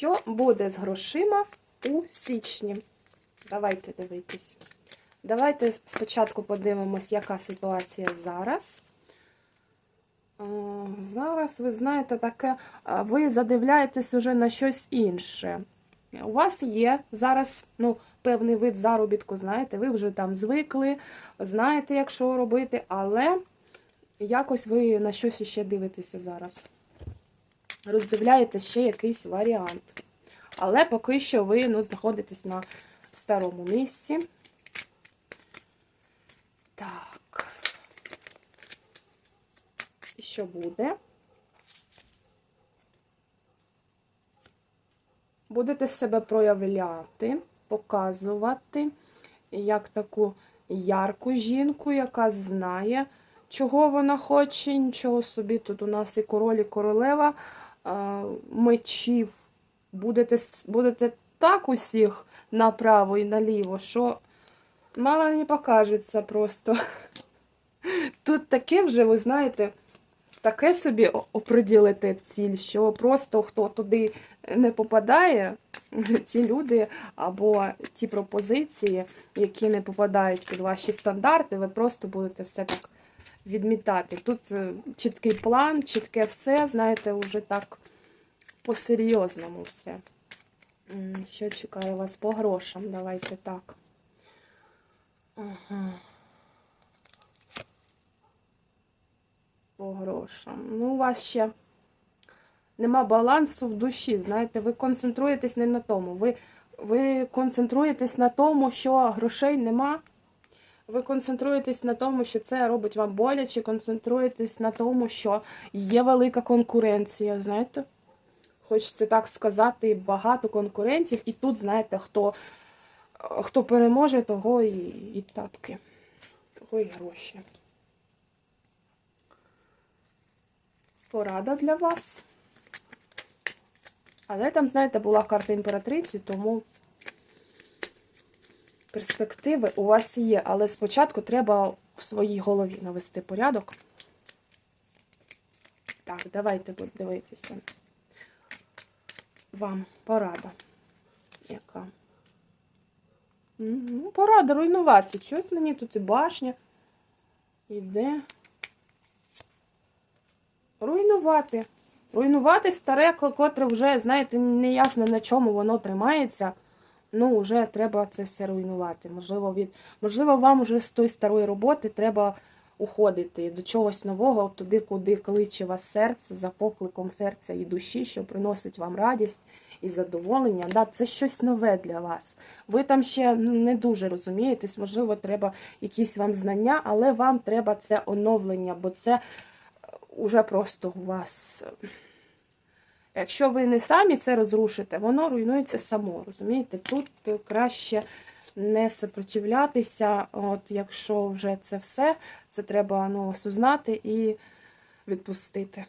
Що буде з грошима у січні? Давайте дивитись. Давайте спочатку подивимось, яка ситуація зараз. Е, Зараз, ви знаєте, таке, е, ви задивляєтесь уже на щось інше. У вас є зараз ну, певний вид заробітку, знаєте, ви вже там звикли, знаєте, як що робити, але якось ви на щось іще дивитеся зараз. Роздивляєте ще якийсь варіант. Але поки що ви ну, знаходитесь на старому місці. Так. І що буде? Будете себе проявляти, показувати як таку ярку жінку, яка знає, чого вона хоче, нічого собі. Тут у нас і король, і королева мечів. Будете, будете так усіх направо і наліво, що мало не покажеться просто. Тут таке вже, ви знаєте, таке собі о- оприділите ціль, що просто хто туди не попадає, ті люди або ті пропозиції, які не попадають під ваші стандарти, ви просто будете все так відмітати. Тут е, чіткий план, чітке все, знаєте, вже так по-серйозному все. Що чекає вас по грошам? Давайте так. Ага. По грошам. Ну, у вас ще нема балансу в душі. Знаєте, ви концентруєтесь не на тому. Ви, ви концентруєтесь на тому, що грошей нема. Ви концентруєтесь на тому, що це робить вам боляче, концентруєтесь на тому, що є велика конкуренція, знаєте? Хочеться так сказати, багато конкурентів, і тут, знаєте, хто, хто переможе, того і, і тапки, того і гроші. Порада для вас. Але там, знаєте, була карта імператриці, тому перспективи у вас є. Але спочатку треба в своїй голові навести порядок. Так, давайте дивитися. Вам порада. Яка? Ну, порада руйнувати. Чогось мені тут і башня. Іде. Руйнувати. Руйнувати старе, котре вже, знаєте, не ясно на чому воно тримається. Ну, вже треба це все руйнувати. Можливо, від... Можливо, вам вже з тої старої роботи треба уходити до чогось нового, туди, куди кличе вас серце, за покликом серця і душі, що приносить вам радість і задоволення. Да, це щось нове для вас. Ви там ще не дуже розумієтесь, можливо, треба якісь вам знання, але вам треба це оновлення, бо це уже просто у вас. Якщо ви не самі це розрушите, воно руйнується само. Розумієте? Тут краще не сопротивлятися. От якщо вже це все, це треба ну, осознати і відпустити.